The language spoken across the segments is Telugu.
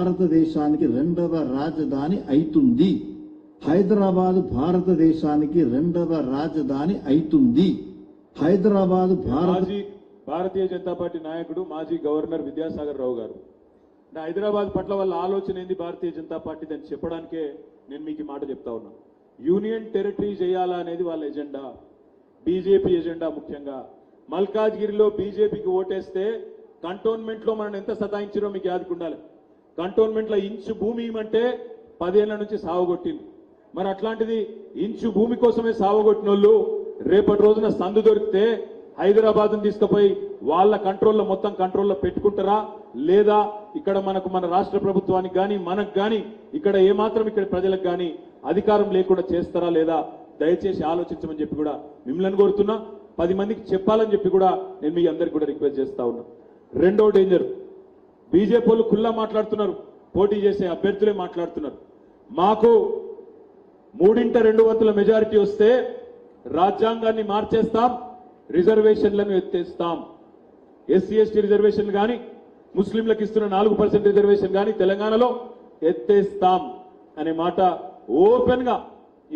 భారతదేశానికి రెండవ రాజధాని అవుతుంది హైదరాబాద్ భారతదేశానికి రెండవ రాజధాని అవుతుంది హైదరాబాద్ భారత మాజీ భారతీయ జనతా పార్టీ నాయకుడు మాజీ గవర్నర్ విద్యాసాగర్ రావు గారు. అంటే హైదరాబాద్ పట్ల వాళ్ళ ఆలోచన ఏంది భారతీయ జనతా పార్టీ అని చెప్పడానికే నేను మీకు మాట చెప్తా ఉన్నా. యూనియన్ టెరిటరీ చేయాలా అనేది వాళ్ళ ఎజెండా బీజేపీ ఎజెండా ముఖ్యంగా. మల్కాజ్గిరిలో బీజేపీకి ఓటేస్తే కంటోన్మెంట్లో మనం ఎంత సతాయించినో మీకు యాదకుండాలి. కంటోన్మెంట్లో ఇంచు భూమి ఇవ్వమంటే పదేళ్ళ నుంచి సావగొట్టింది మరి అట్లాంటిది ఇంచు భూమి కోసమే సావగొట్టిన వాళ్ళు రేపటి రోజున సందు దొరికితే హైదరాబాద్ను తీసుకుపోయి వాళ్ళ కంట్రోల్లో మొత్తం కంట్రోల్లో పెట్టుకుంటారా? లేదా ఇక్కడ మనకు మన రాష్ట్ర ప్రభుత్వానికి కానీ మనకు కానీ ఇక్కడ ఏమాత్రం ఇక్కడ ప్రజలకు కానీ అధికారం లేకుండా చేస్తారా లేదా? దయచేసి ఆలోచించమని చెప్పి కూడా మిమ్మల్ని కోరుతున్నా. పది మందికి చెప్పాలని చెప్పి కూడా నేను మీ అందరికి కూడా రిక్వెస్ట్ చేస్తా ఉన్నా. రెండో డేంజర్. బీజేపీ వాళ్ళు కుల్లా మాట్లాడుతున్నారు పోటీ చేసే అభ్యర్థులే మాట్లాడుతున్నారు. మాకు మూడింట రెండు వంతుల మెజారిటీ వస్తే రాజ్యాంగాన్ని మార్చేస్తాం రిజర్వేషన్లను ఎత్తేస్తాం. ఎస్సీ ఎస్టీ రిజర్వేషన్ కానీ ముస్లింలకు ఇస్తున్న నాలుగు పర్సెంట్ రిజర్వేషన్ కానీ తెలంగాణలో ఎత్తేస్తాం అనే మాట ఓపెన్గా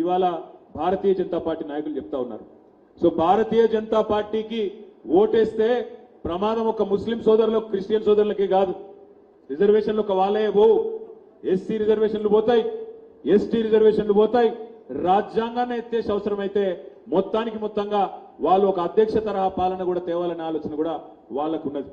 ఇవాళ భారతీయ జనతా పార్టీ నాయకులు చెప్తా ఉన్నారు. సో భారతీయ జనతా పార్టీకి ఓటేస్తే ప్రమాదం ఒక ముస్లిం సోదరులకు క్రిస్టియన్ సోదరులకి కాదు. రిజర్వేషన్లు ఒక వాళ్ళే పోవు. ఎస్సీ రిజర్వేషన్లు పోతాయి. ఎస్టీ రిజర్వేషన్లు పోతాయి. రాజ్యాంగాన్ని ఎత్తేసి అవసరమైతే మొత్తానికి మొత్తంగా వాళ్ళు ఒక అధ్యక్ష తరహా పాలన కూడా తేవాలనే ఆలోచన కూడా వాళ్ళకు ఉన్నది.